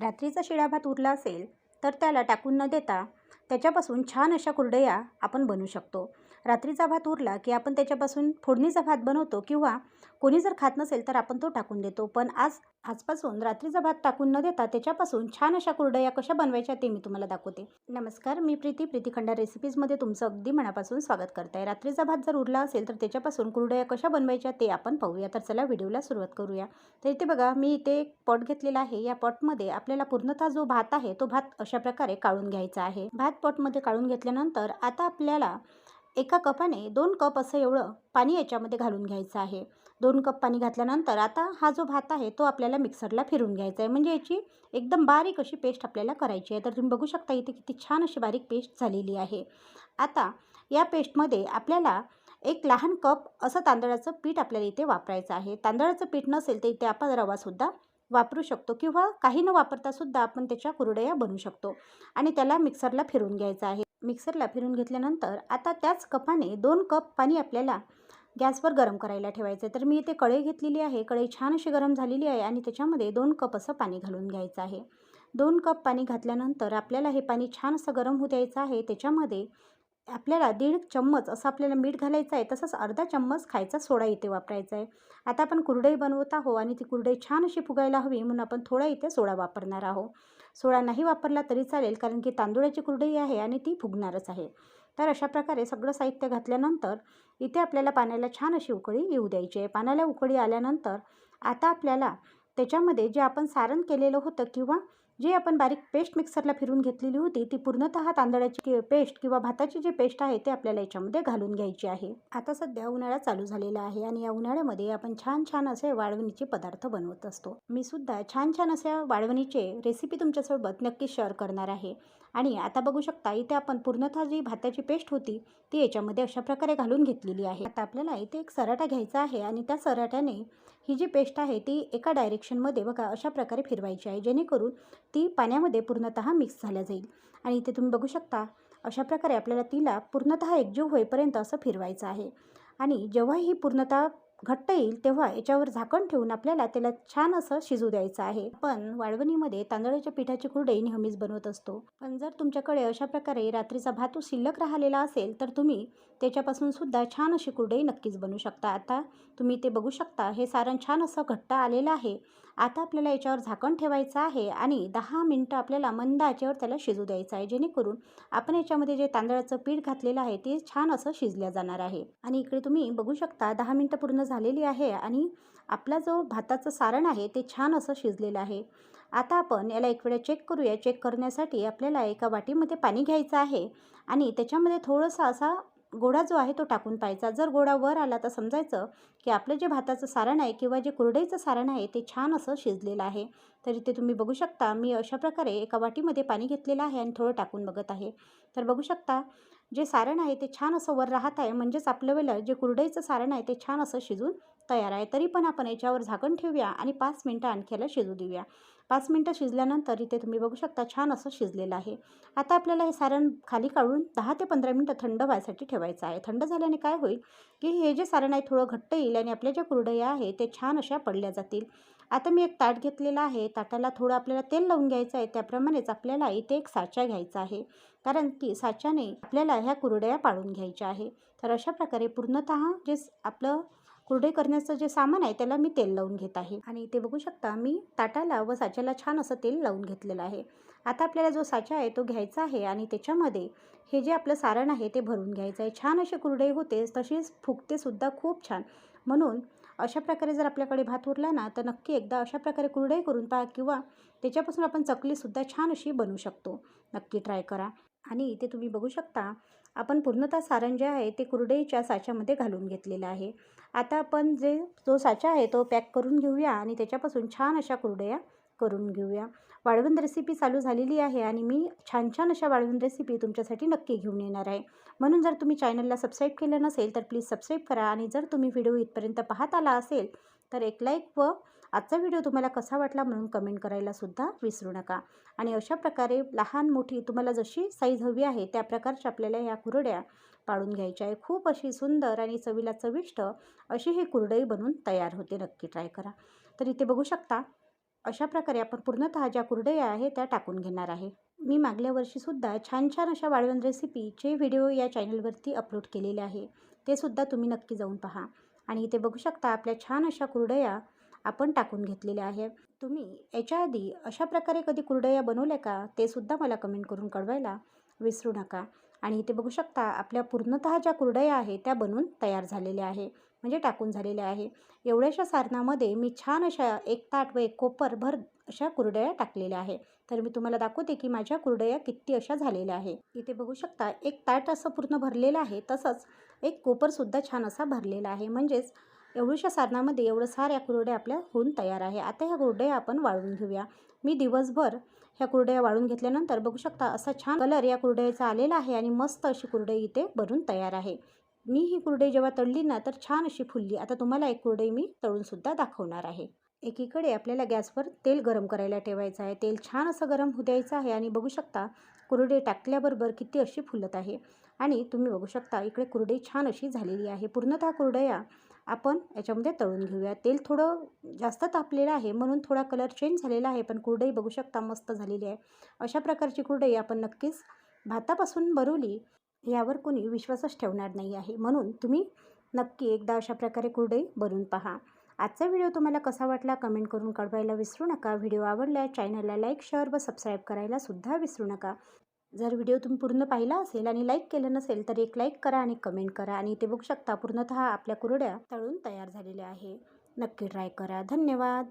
रात्रीचा शिळा भात उरला असेल तर त्याला टाकून न देता त्याच्यापासून छान अशा कुरडया आपण बनवू शकतो. रात्रीचा भात उरला की आपण त्याच्यापासून फोडणीचा भात बनवतो किंवा कोणी जर खात नसेल तर आपण तो टाकून देतो. पण आज आजपासून रात्रीचा भात टाकून न देता त्याच्यापासून छान अशा कुरडया कशा बनवायच्या ते मी तुम्हाला दाखवते. नमस्कार मी प्रीती. प्रीतीखंडा रेसिपीजमध्ये तुमचं अगदी मनापासून स्वागत करते आहे रात्रीचा भात जर उरला असेल तर त्याच्यापासून कुरडया कशा बनवायच्या ते आपण पाहूया. तर चला व्हिडिओला सुरुवात करूया. तर इथे बघा मी इथे एक पॉट घेतलेला आहे. या पॉटमध्ये आपल्याला पूर्णतः जो भात आहे तो भात अशा प्रकारे काढून घ्यायचा आहे. भात पॉटमध्ये काढून घेतल्यानंतर आता आपल्याला एका कपाने दोन कप असं एवढं पाणी याच्यामध्ये घालून घ्यायचं आहे. दोन कप पाणी घातल्यानंतर आता हा जो भात आहे तो आपल्याला मिक्सरला फिरून घ्यायचा आहे. म्हणजे याची एकदम बारीक अशी पेस्ट आपल्याला करायची आहे. तर तुम्ही बघू शकता इथे किती छान अशी बारीक पेस्ट झालेली आहे. आता या पेस्टमध्ये आपल्याला एक लहान कप असं तांदळाचं पीठ आपल्याला इथे वापरायचं आहे. तांदळाचं पीठ नसेल तर इथे आपण रवासुद्धा वापरू शकतो किंवा काही न वापरतासुद्धा आपण त्याच्या कुरडया बनवू शकतो आणि त्याला मिक्सरला फिरून घ्यायचं आहे. मिक्सरला फिरून घेतल्यानंतर आता त्याच कपाने दोन कप पाणी आपल्याला गॅसवर गरम करायला ठेवायचं आहे तर मी इथे कढई घेतलेली आहे. कढई छान अशी गरम झालेली आहे आणि त्याच्यामध्ये दोन कप असं पाणी घालून घ्यायचं आहे. दोन कप पाणी घातल्यानंतर आपल्याला हे पाणी छान असं गरम होऊ द्यायचं आहे. त्याच्यामध्ये आपल्याला दीड चम्मच असं आपल्याला मीठ घालायचं आहे तसंच अर्धा चम्मच खायचा सोडा इथे वापरायचा आहे. आता आपण कुरडई बनवत आहोत आणि ती कुरडई छान अशी फुगायला हवी म्हणून आपण थोडा इथे सोडा वापरणार आहोत. सोडा नाही वापरला तरी चालेल कारण की तांदुळाची कुरडई आहे आणि ती फुगणारच आहे. तर अशा प्रकारे सगळं साहित्य घातल्यानंतर इथे आपल्याला पाण्याला छान अशी उकळी येऊ द्यायची आहे. पाण्याला उकळी आल्यानंतर आता आपल्याला त्याच्यामध्ये जे आपण सारण केलेलं होतं किंवा जी आपण बारीक पेस्ट मिक्सरला फिरून घेतलेली होती ती पूर्णतः तांदळाची कि पेस्ट किंवा भाताची जी पेस्ट आहे ते आपल्याला याच्यामध्ये घालून घ्यायची आहे. आता सध्या उन्हाळा चालू झालेला आहे आणि या उन्हाळ्यामध्ये आपण छान छान असे वाळवणीचे पदार्थ बनवत असतो. मी सुद्धा छान छान अशा वाळवणीचे रेसिपी तुमच्यासोबत नक्की शेअर करणार आहे. आणि आता बघू शकता इथे आपण पूर्णतः जी भाताची पेस्ट होती ती याच्यामध्ये अशा प्रकारे घालून घेतलेली आहे. आता आपल्याला इथे एक सराटा घ्यायचा आहे आणि त्या सराट्याने ही जी पेस्ट आहे ती एका डायरेक्शनमध्ये बघा अशा प्रकारे फिरवायची आहे जेणेकरून ती पाण्यामध्ये पूर्णतः मिक्स झाल्या जाईल. आणि इथे तुम्ही बघू शकता अशा प्रकारे आपल्याला तिला पूर्णतः एकजीव होईपर्यंत असं फिरवायचं आहे. आणि जेव्हा ही पूर्णतः घट्ट येईल तेव्हा याच्यावर झाकण ठेवून आपल्याला त्याला छान असं शिजू द्यायचं आहे. पण वाळवणीमध्ये तांदळाच्या पिठाची कुरडई नेहमीच बनवत असतो. पण जर तुमच्याकडे अशा प्रकारे रात्रीचा भातू शिल्लक राहिलेला असेल तर तुम्ही त्याच्यापासून सुद्धा छान अशी कुरडई नक्कीच बनवू शकता. आता तुम्ही ते बघू शकता हे सारण छान असं घट्ट आलेलं आहे. आता आपल्याला याच्यावर झाकण ठेवायचं आहे आणि दहा मिनटं आपल्याला मंद आचेवर त्याला शिजू द्यायचं आहे. जेणेकरून आपण याच्यामध्ये जे तांदळाचं पीठ घातलेलं आहे ते छान असं शिजल्या जाणार आहे. आणि इकडे तुम्ही बघू शकता दहा मिनटं पूर्ण झालेली आहे आणि आपला जो भाताचं सारण आहे ते छान असं शिजलेलं आहे. आता आपण याला एक वेळा चेक करूया. चेक करण्यासाठी आपल्याला एका वाटीमध्ये पाणी घ्यायचं आहे आणि त्याच्यामध्ये थोडंसं असा गोडा जो आहे तो टाकून पाहायचा. जर गोडा वर आला तर समजायचं की आपलं जे भाताचं सारण आहे किंवा जे कुरडईचं सारण आहे ते छान असं शिजलेलं आहे. तर इथे तुम्ही बघू शकता. मी अशा प्रकारे एका वाटीमध्ये पाणी घेतलेलं आहे आणि थोडं टाकून बघत आहे. तर बघू शकता जे सारण आहे ते छान असं वर राहत आहे. म्हणजेच आपलं वेळेला जे कुरडईचं सारण आहे ते छान असं शिजून तयार आहे. तरी पण आपण याच्यावर झाकण ठेवूया आणि पाच मिनटं आणखीला शिजू देऊया. पाच मिनटं शिजल्यानंतर इथे तुम्ही बघू शकता छान असं शिजलेलं आहे. आता आपल्याला हे सारण खाली काढून दहा ते पंधरा मिनटं थंड व्हायसाठी ठेवायचं आहे. थंड झाल्याने काय होईल की हे जे सारण आहे थोडं घट्ट येईल आणि आपल्या ज्या कुरडया आहे ते छान अशा पडल्या जातील. आता मी एक ताट घेतलेला आहे. ताटाला थोडं आपल्याला तेल लावून घ्यायचं आहे. त्याप्रमाणेच आपल्याला इथे एक साचा घ्यायचा आहे. कारण की साच्याने आपल्याला ह्या कुरडया पाळून घ्यायच्या आहे. तर अशा प्रकारे पूर्णतः जे आपलं कुरडई करण्याचं जे सामान आहे त्याला मी तेल लावून घेत आहे. आणि इथे बघू शकता मी ताटाला व साच्याला छान असं तेल लावून घेतलेलं आहे. आता आपल्याला जो साचा आहे तो घ्यायचा आहे आणि त्याच्यामध्ये हे जे आपलं सारण आहे ते भरून घ्यायचं आहे. छान असे कुरडई होते तशीच फुगतेसुद्धा खूप छान. म्हणून अशा प्रकारे जर आपल्याकडे भात उरला ना तर नक्की एकदा अशा प्रकारे कुरडई करून पहा किंवा त्याच्यापासून आपण चकलीसुद्धा छान अशी बनवू शकतो. नक्की ट्राय करा. आणि इथे तुम्ही बघू शकता आपण पूर्णतः सारण जे आहे ते कुरडईच्या साच्यामध्ये घालून घेतलेलं आहे. आता आपण जे जो साचा आहे तो पॅक करून घेऊया आणि त्याच्यापासून छान अशा कुरडया करून घेऊया. वाळवण रेसिपी चालू झालेली आहे आणि मी छान छान अशा वाळवण रेसिपी तुमच्यासाठी नक्की घेऊन येणार आहे. म्हणून जर तुम्ही चॅनलला सबस्क्राईब केलं नसेल तर प्लीज सबस्क्राईब करा आणि जर तुम्ही व्हिडिओ इथपर्यंत पाहत आला असेल तर एक लाईक व आजचा व्हिडिओ तुम्हाला कसा वाटला म्हणून कमेंट करायला सुद्धा विसरू नका. आणि अशा प्रकारे लहान मोठी तुम्हाला जशी साईज हवी आहे त्या प्रकारच्या आपल्याला ह्या कुरड्या पाडून घ्यायच्या आहे खूप अशी सुंदर आणि चवीला चविष्ट अशी ही कुरडई बनवून तयार होते. नक्की ट्राय करा. तर इथे बघू शकता अशा प्रकारे आपण पूर्णतः ज्या कुरडया आहे त्या टाकून घेणार आहे. मी मागल्या वर्षीसुद्धा छान छान अशा वाळवण रेसिपीचे व्हिडिओ या चॅनलवरती अपलोड केलेले आहे. ते सुद्धा तुम्ही नक्की जाऊन पहा. आणि इथे बघू शकता आपल्या छान अशा कुरडया आपण टाकून घेतलेल्या आहे तुम्ही याच्या आधी अशा प्रकारे कधी कुरडया बनवल्या का? ते सुद्धा मला कमेंट करून कळवायला विसरू नका. आणि इथे बघू शकता आपल्या पूर्णतः ज्या कुरडया आहे त्या बनवून तयार झालेल्या आहे म्हणजे टाकून झालेल्या आहे एवढ्याशा सारणामध्ये मी छान अशा एक ताट व एक कोपरभर अशा कुरडया टाकलेल्या आहे तर मी तुम्हाला दाखवते की माझ्या कुरडया किती अशा झालेल्या आहे इथे बघू शकता एक ताट असं पूर्ण भरलेलं आहे. तसंच एक कोपरसुद्धा छान असा भरलेला आहे. म्हणजेच एवढ्याशा सारणामध्ये एवढं साऱ्या कुरड्या आपल्या होऊन तयार आहे. आता ह्या कुरड्या आपण वाळवून घेऊया. मी दिवसभर ह्या कुरड्या वाळून घेतल्यानंतर बघू शकता असा छान कलर या कुरड्याचा आलेला आहे आणि मस्त अशी कुरडई इथे भरून तयार आहे. मी ही कुरडई जेव्हा तळली ना तर छान अशी फुलली. आता तुम्हाला एक कुरडई मी तळूनसुद्धा दाखवणार आहे. एकीकडे आपल्याला गॅसवर तेल गरम करायला ठेवायचं आहे. तेल छान असं गरम होऊ द्यायचं आहे आणि बघू शकता कुरडे टाकल्याबरोबर किती अशी फुलत आहे. आणि तुम्ही बघू शकता इकडे कुरडई छान अशी झालेली आहे. पूर्णतः कुरडया आपण याच्यामध्ये तळून घेऊया. तेल थोडं जास्त तापलेलं आहे म्हणून थोडा कलर चेंज झालेला आहे पण कुरडई बघू शकता मस्त झालेली आहे. अशा प्रकारची कुरडई आपण नक्कीच भातापासून बनवली यावर कोणी विश्वासच ठेवणार नाही आहे. म्हणून तुम्ही नक्की एकदा अशा प्रकारे कुरडई बनवून पहा. आजचा व्हिडिओ तुम्हाला कसा वाटला कमेंट करून कळवायला विसरू नका. व्हिडिओ आवडला चॅनलला लाईक शेअर व सबस्क्राईब करायला सुद्धा विसरू नका. जर व्हिडिओ तुम्ही पूर्ण पाहिला असेल आणि लाईक केलं नसेल तर एक लाईक करा आणि कमेंट करा आणि ते बघू शकता पूर्णतः आपल्या कुरड्या तळून तयार झालेल्या आहे. नक्की ट्राय करा. धन्यवाद.